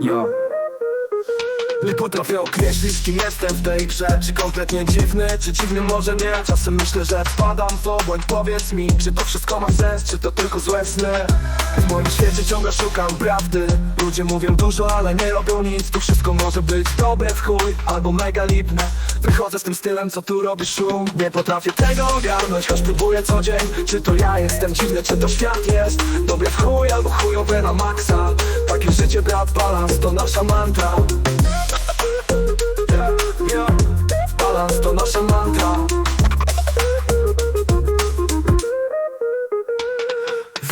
Yo. Nie potrafię określić kim jestem w tej grze. Czy kompletnie dziwny, czy dziwny może nie? Czasem myślę, że wpadam w obłęd Powiedz mi, czy to wszystko ma sens, czy to tylko złe sny? W moim świecie ciągle szukam prawdy. Ludzie mówią dużo, ale nie robią nic. Tu wszystko może być dobre w chuj, albo mega lipne. Wychodzę z tym stylem, co tu robi szum. Nie potrafię tego ogarnąć, choć próbuję co dzień. Czy to ja jestem dziwny, czy to świat jest? Dobre w chuj, albo chujowe na maksa. Takie życie, brat, balans to nasza mantra. Balans to nasza mantra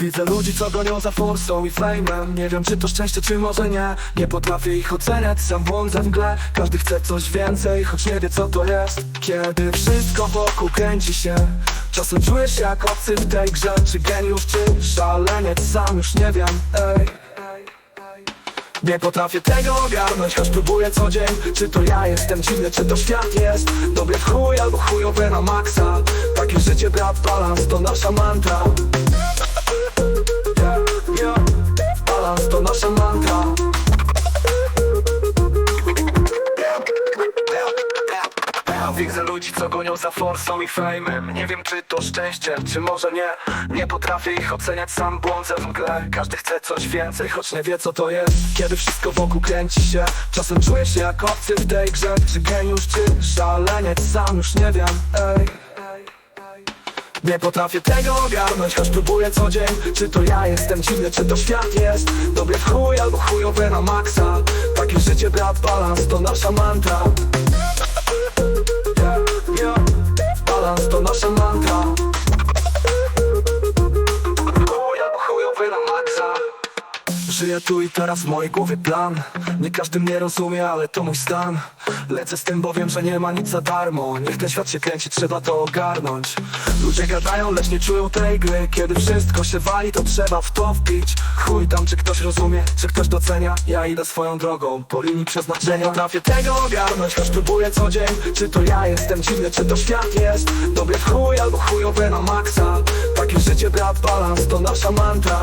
Widzę ludzi, co gonią za forsą i flame'em Nie wiem, czy to szczęście, czy może nie. Nie potrafię ich oceniać, sam błądzę w mgle Każdy chce coś więcej, choć nie wie, co to jest. Kiedy wszystko wokół kręci się Czasem czuję się jak obcy w tej grze. Czy geniusz, czy szaleniec, sam już nie wiem ej. Nie potrafię tego ogarnąć, choć próbuję co dzień. Czy to ja jestem dziwny, czy to świat jest? Dobry w chuj albo chujowe na maksa. Takie życie, brat, balans to nasza mantra ludzi, co gonią za forsą i fejmem. Nie wiem, czy to szczęście, czy może nie. Nie potrafię ich oceniać, sam błądzę w mgle. Każdy chce coś więcej, choć nie wie, co to jest. Kiedy wszystko wokół kręci się Czasem czuję się jak obcy w tej grze. Czy geniusz, czy szaleniec, sam już nie wiem. Ej. Nie potrafię tego ogarnąć, choć próbuję co dzień. Czy to ja jestem dziwny, czy to świat jest? Dobry w chuj albo chujowe na maksa. Takie życie, brat, balans to nasza mantra mantra Żyję tu i teraz w mojej głowie plan. Nie każdy mnie rozumie, ale to mój stan. Lecę z tym, bo wiem, że nie ma nic za darmo. Niech ten świat się kręci, trzeba to ogarnąć. Ludzie gadają, lecz nie czują tej gry. Kiedy wszystko się wali, to trzeba w to wpić Chuj tam, czy ktoś rozumie, czy ktoś docenia. Ja idę swoją drogą, po linii przeznaczenia. Trafię tego ogarnąć, choć próbuję co dzień. Czy to ja jestem dziwny, czy to świat jest? Dobry w chuj albo chujowe na maksa. Takie życie, brat, balans to nasza mantra